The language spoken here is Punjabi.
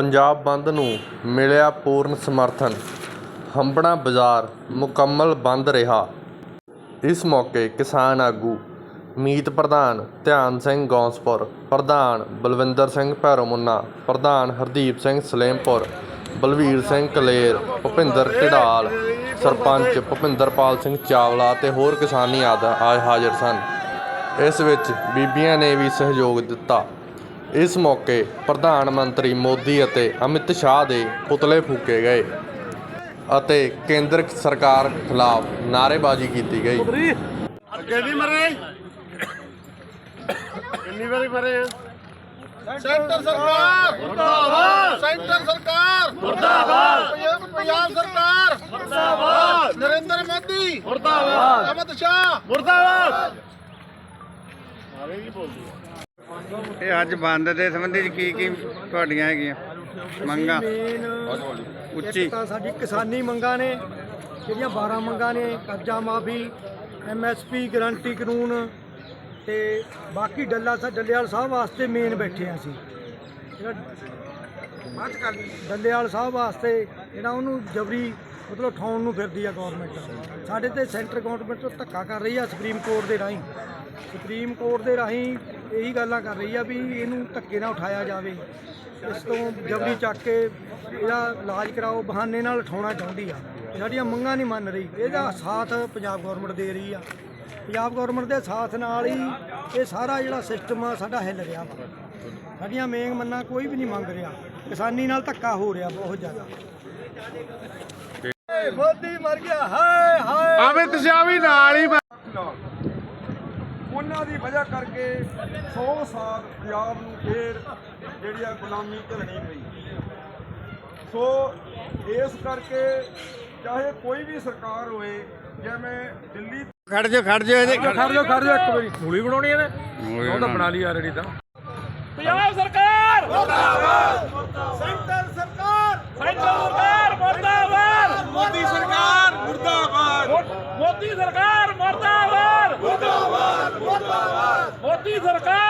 ਪੰਜਾਬ ਬੰਦ ਨੂੰ ਮਿਲਿਆ ਪੂਰਨ ਸਮਰਥਨ। ਹੰਬਣਾ ਬਾਜ਼ਾਰ ਮੁਕੰਮਲ ਬੰਦ ਰਿਹਾ। ਇਸ ਮੌਕੇ ਕਿਸਾਨ ਆਗੂ ਮੀਤ ਪ੍ਰਧਾਨ ਧਿਆਨ ਸਿੰਘ ਗੌਂਸਪੁਰ, ਪ੍ਰਧਾਨ ਬਲਵਿੰਦਰ ਸਿੰਘ ਭੈਰੋਮੁੰਨਾ ਪ੍ਰਧਾਨ ਹਰਦੀਪ ਸਿੰਘ ਸਲੇਮਪੁਰ, ਬਲਵੀਰ ਸਿੰਘ ਕਲੇਰ, ਭੁਪਿੰਦਰ ਢਿਡਾਲ, ਸਰਪੰਚ ਭੁਪਿੰਦਰਪਾਲ ਸਿੰਘ ਚਾਵਲਾ ਤੇ ਹੋਰ ਕਿਸਾਨੀ ਆਦਿ ਆ ਹਾਜ਼ਰ ਸਨ। ਇਸ ਵਿੱਚ ਬੀਬੀਆਂ ਨੇ ਵੀ ਸਹਿਯੋਗ ਦਿੱਤਾ। ਇਸ ਮੌਕੇ ਪ੍ਰਧਾਨ ਮੰਤਰੀ ਮੋਦੀ ਅਤੇ ਅਮਿਤ ਸ਼ਾਹ ਦੇ ਪੁਤਲੇ ਫੂਕੇ ਗਏ ਅਤੇ ਕੇਂਦਰ ਸਰਕਾਰ ਖਿਲਾਫ ਨਾਅਰੇਬਾਜ਼ੀ ਕੀਤੀ ਗਈ। ਅੱਗੇ ਨਹੀਂ ਮਰੇ। ਕਿੰਨੀ ਵਾਰੀ ਮਰੇ? ਆ ਸੈਂਟਰ ਸਰਕਾਰ। ਮੁਰਦਾਬਾਦ। ਸੈਂਟਰ ਸਰਕਾਰ। ਮੁਰਦਾਬਾਦ। ਪੰਜਾਬ ਸਰਕਾਰ। ਮੁਰਦਾਬਾਦ। ਨਰਿੰਦਰ ਮੋਦੀ। ਮੁਰਦਾਬਾਦ। ਅਮਿਤ ਸ਼ਾਹ। ਮੁਰਦਾਬਾਦ। ਇਹ ਅੱਜ ਬੰਦ ਦੇ ਸੰਬੰਧੀ 'ਚ ਕੀ ਕੀ ਤੁਹਾਡੀਆਂ ਹੈਗੀਆਂ? ਮੰਗਾਂ? ਮੇਨ ਉੱਚੀ। ਤਾਂ ਸਾਡੀ ਕਿਸਾਨੀ ਮੰਗਾਂ ਨੇ ਜਿਹੜੀਆਂ 12 ਮੰਗਾਂ ਨੇ ਕਰਜ਼ਾ ਮਾਫੀ ਐਮਐਸਪੀ ਗਰੰਟੀ ਕਾਨੂੰਨ ਤੇ ਬਾਕੀ ਡੱਲਾ ਸਾ ਡੱਲੇਵਾਲ ਸਾਹਿਬ ਵਾਸਤੇ ਮੇਨ ਬੈਠੇ ਆ ਅਸੀਂ। ਜਿਹੜਾ ਡੱਲੇਵਾਲ ਸਾਹਿਬ ਵਾਸਤੇ ਜਿਹੜਾ ਉਹਨੂੰ ਜਬਰੀ ਮਤਲਬ ਠਾਉਣ ਨੂੰ ਫਿਰਦੀ ਆ ਗਵਰਨਮੈਂਟ ਸਾਡੇ ਤੇ ਸੈਂਟਰ ਗਵਰਨਮੈਂਟ ਤੋਂ ਧੱਕਾ ਕਰ ਰਹੀ ਆ ਸੁਪਰੀਮ ਕੋਰਟ ਦੇ ਰਾਹੀਂ। ਸੁਪਰੀਮ ਕੋਰਟ ਦੇ ਰਾਹੀਂ ਇਹੀ ਗੱਲਾਂ ਕਰ ਰਹੀ ਆ ਵੀ ਇਹਨੂੰ ਧੱਕੇ ਨਾਲ ਉਠਾਇਆ ਜਾਵੇ। ਇਸ ਤੋਂ ਜਬਰੀ ਚੱਕ ਕੇ ਇਹਦਾ ਇਲਾਜ ਕਰਾਓ ਬਹਾਨੇ ਨਾਲ ਉਠਾਉਣਾ ਚਾਹੁੰਦੀ ਆ। ਸਾਡੀਆਂ ਮੰਗਾਂ ਨਹੀਂ ਮੰਨ ਰਹੀ। ਇਹਦਾ ਸਾਥ ਪੰਜਾਬ ਗਵਰਨਮੈਂਟ ਦੇ ਰਹੀ ਆ। ਪੰਜਾਬ ਗਵਰਨਮੈਂਟ ਦੇ ਸਾਥ ਨਾਲ ਹੀ ਇਹ ਸਾਰਾ ਜਿਹੜਾ ਸਿਸਟਮ ਆ ਸਾਡਾ ਹਿੱਲ ਰਿਹਾ ਵਾ। ਸਾਡੀਆਂ ਮੇਨ ਮੰਨਾਂ ਕੋਈ ਵੀ ਨਹੀਂ ਮੰਗ ਰਿਹਾ। ਕਿਸਾਨੀ ਨਾਲ ਧੱਕਾ ਹੋ ਰਿਹਾ ਬਹੁਤ ਜ਼ਿਆਦਾ। ਮੋਦੀ ਮਰ ਗਿਆ। ਹਾਏ ਹਾਏ। ਅਮਿਤ ਸ਼ਾਹ ਵੀ ਨਾਲ ਹੀ ਉਹਨਾਂ ਦੀ ਵਜ੍ਹਾ ਕਰਕੇ 100 ਸਾਲ ਪੰਜਾਬ ਨੂੰ ਫੇਰ ਜਿਹੜੀ ਆ ਗੁਲਾਮੀ ਝੱਲਣੀ ਪਈ। ਸੋ ਇਸ ਕਰਕੇ ਚਾਹੇ ਕੋਈ ਵੀ ਸਰਕਾਰ ਹੋਏ ਜਿਵੇਂ ਦਿੱਲੀ ਖੜ ਜਾ ਖੜ ਜਾ ਇਹਦੇ। ਖੜ ਜਾ ਖੜ ਜਾ ਇੱਕ ਵਾਰੀ। ਮੂਲੀ ਬਣਾਉਣੀ ਇਹਨੇ? ਉਹ ਤਾਂ ਬਣਾ ਲਈ ਆਲਰੇਡੀ ਤਾਂ। ਪੰਜਾਬ ਸਰਕਾਰ! ਸੈਂਟਰ ਸਰਕਾਰ! ਸੈਂਟਰ ਸਰਕਾਰ ਮਰਦਾਬਾਦ! ਮੋਦੀ ਸਰਕਾਰ ਮੁਰਦਾਬਾਦ! ਮੋਦੀ ਸਰਕਾਰ! ਮਰਦਾਬਾਦ ਮਰਦਾਬਾਦ ਮੋਦੀ ਸਰਕਾਰ